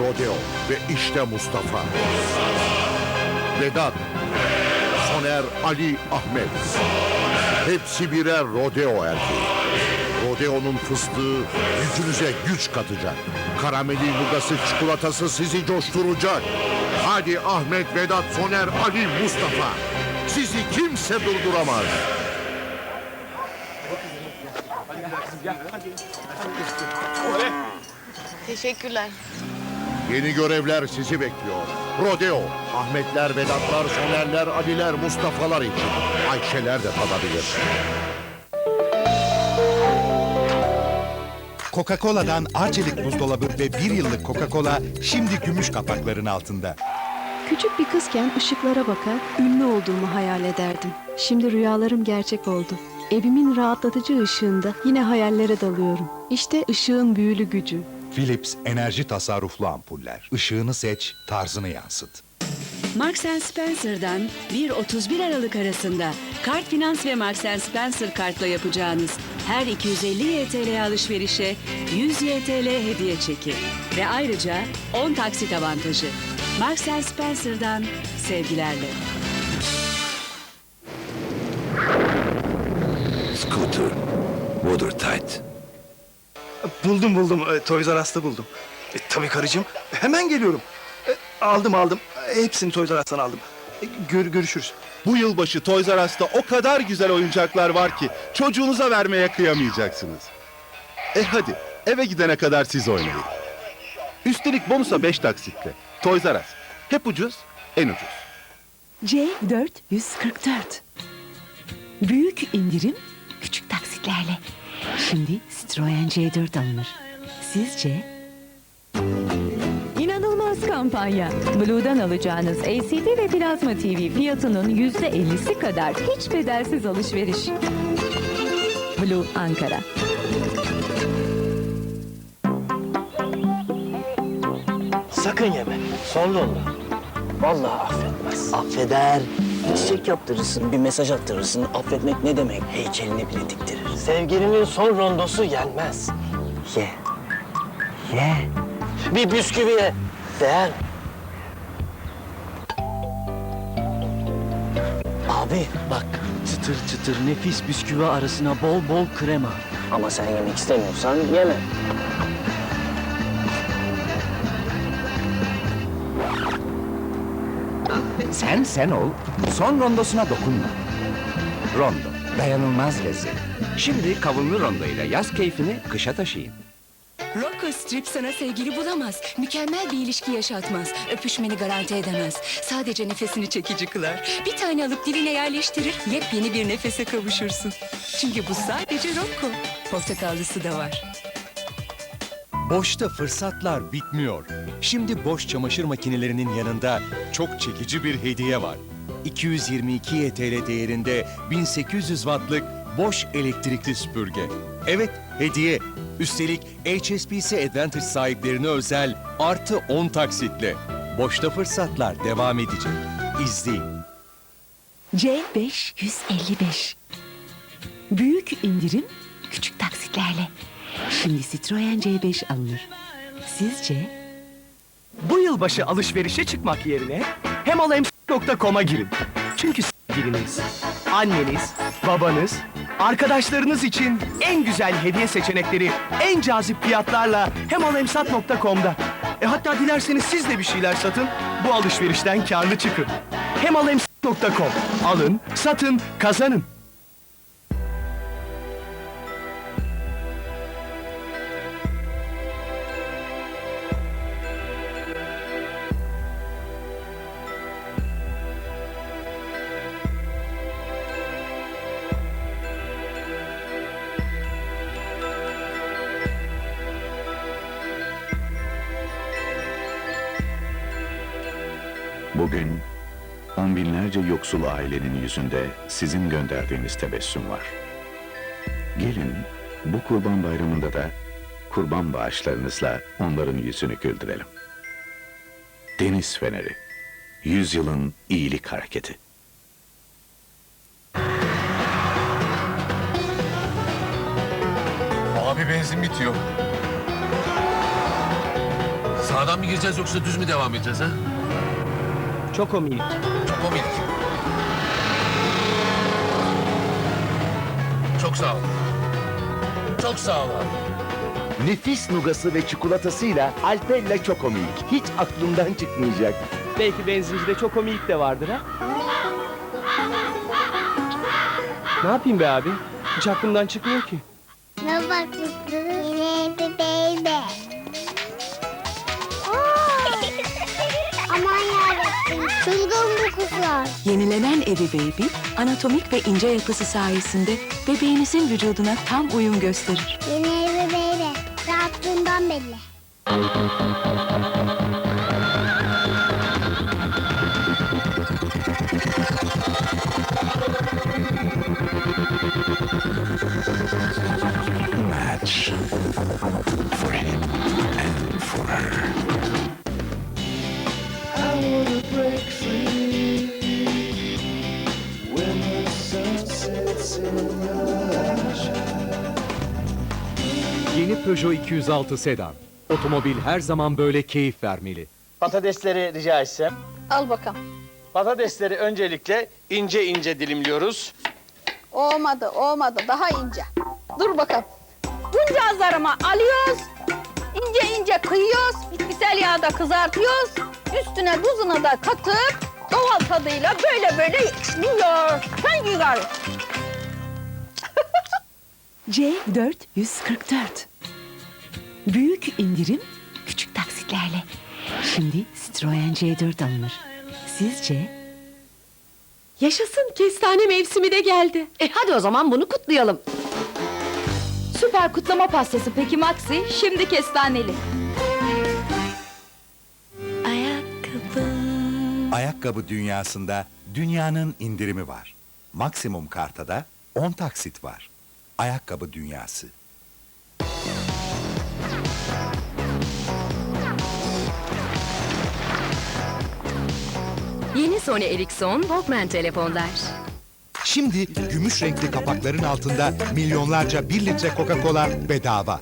Rodeo ve işte Mustafa. Vedat, Soner, Ali, Ahmet. Hepsi birer rodeo erkeği. Rodeo'nun fıstığı yüzünüze güç katacak. Karameli nugası çikolatası sizi coşturacak. Hadi Ahmet, Vedat, Soner, Ali, Mustafa. Sizi kimse durduramaz. Teşekkürler. Yeni görevler sizi bekliyor. Rodeo, Ahmetler, Vedatlar, Sonerler, Aliler, Mustafa'lar için. Ayşeler de tadabilir. Coca-Cola'dan Arçelik buzdolabı ve bir yıllık Coca-Cola şimdi gümüş kapakların altında. Küçük bir kızken ışıklara bakar, ünlü olduğumu hayal ederdim. Şimdi rüyalarım gerçek oldu. Evimin rahatlatıcı ışığında yine hayallere dalıyorum. İşte ışığın büyülü gücü. Philips enerji tasarruflu ampuller. Işığını seç, tarzını yansıt. Marks Spencer'dan 1-31 Aralık arasında Kart Finans ve Marks Spencer kartla yapacağınız her 250 YTL alışverişe 100 YTL hediye çeki ve ayrıca 10 taksit avantajı. Marks Spencer'dan sevgilerle. Scooter. Watertight. Buldum buldum. E, Toys R Us'ta buldum. E, tabii karıcığım. Hemen geliyorum. E, aldım aldım. E, hepsini Toys R Us'tan aldım. E, gör, görüşürüz. Bu yılbaşı Toys R Us'ta o kadar güzel oyuncaklar var ki çocuğunuza vermeye kıyamayacaksınız. E hadi eve gidene kadar siz oynayın. Üstelik bonusa 5 taksitle. Toys R Us. Hep ucuz, en ucuz. C444. Büyük indirim küçük taksitlerle. Şimdi Citroen C4 alınır. Sizce? İnanılmaz kampanya. Blue'dan alacağınız LCD ve plazma TV fiyatının yüzde ellisi kadar hiç bedelsiz alışveriş. Blue Ankara. Sakın yeme. Sonra. Vallahi affetmez. Affeder. Bir çiçek yaptırırsın, bir mesaj attırırsın. Affetmek ne demek? Heykelini bile diktirir. Sevgilinin son rondosu yenmez. Ye. Ye. Bir bisküviye değer. Abi bak çıtır çıtır nefis bisküvi arasına bol bol krema. Ama sen yemek istemiyorsan yeme. Sen sen ol. Son rondosuna dokunma. Rondo. Dayanılmaz lezzet. Şimdi kavunlu rondo ile yaz keyfini kışa taşıyın. Rocco Strip sana sevgili bulamaz. Mükemmel bir ilişki yaşatmaz. Öpüşmeni garanti edemez. Sadece nefesini çekici kılar. Bir tane alıp diline yerleştirir, yepyeni bir nefese kavuşursun. Çünkü bu sadece Rocco. Portakallısı da var. Boşta fırsatlar bitmiyor. Şimdi boş çamaşır makinelerinin yanında çok çekici bir hediye var. 222 YTL değerinde 1800 wattlık boş elektrikli süpürge. Evet, hediye. Üstelik HSBC Advantage sahiplerine özel artı 10 taksitle. Boşta fırsatlar devam edecek. İzleyin. C555. Büyük indirim küçük taksitlerle. Şimdi Citroen C5 alınır. Sizce? Bu yılbaşı alışverişe çıkmak yerine hemalemс.com'a girin. Çünkü sevgiliniz, anneniz, babanız, arkadaşlarınız için en güzel hediye seçenekleri en cazip fiyatlarla hemalemsat.com'da. E hatta dilerseniz siz de bir şeyler satın, bu alışverişten karlı çıkın. hemalemsat.com. Alın, satın, kazanın. Bugün on binlerce yoksul ailenin yüzünde sizin gönderdiğiniz tebessüm var. Gelin bu kurban bayramında da kurban bağışlarınızla onların yüzünü güldürelim. Deniz Feneri, yüzyılın iyilik hareketi. Abi benzin bitiyor. Sağdan mı gireceğiz yoksa düz mü devam edeceğiz ha? Çok komik. Çok komik. Çok sağ ol. Çok sağ ol abi. Nefis nugası ve çikolatasıyla Alpella Çokomik. Hiç aklımdan çıkmayacak. Belki benzincide çok komik de vardır ha? Ne yapayım be abi? Hiç aklımdan çıkmıyor ki. Ne bakıyorsunuz? Baby kızlar. Yenilenen Evi Baby, anatomik ve ince yapısı sayesinde bebeğinizin vücuduna tam uyum gösterir. Yeni evi baby. Rahatlığından belli. Peugeot 206 sedan. Otomobil her zaman böyle keyif vermeli. Patatesleri rica etsem. Al bakalım. Patatesleri öncelikle ince ince dilimliyoruz. Olmadı, olmadı. Daha ince. Dur bakalım. Bunca azarıma alıyoruz. ince ince kıyıyoruz. Bitkisel yağda kızartıyoruz. Üstüne tuzunu da katıp doğal tadıyla böyle böyle yiyor. Sen yiyor. C444 Büyük indirim küçük taksitlerle. Şimdi Citroen C4 alınır. Sizce? Yaşasın kestane mevsimi de geldi. E hadi o zaman bunu kutlayalım. Süper kutlama pastası peki Maxi, şimdi kestaneli. Ayakkabı. Ayakkabı dünyasında dünyanın indirimi var. Maksimum kartada 10 taksit var. Ayakkabı dünyası. Yeni Sony Ericsson Walkman telefonlar. Şimdi gümüş renkli kapakların altında milyonlarca 1 litre Coca-Cola bedava.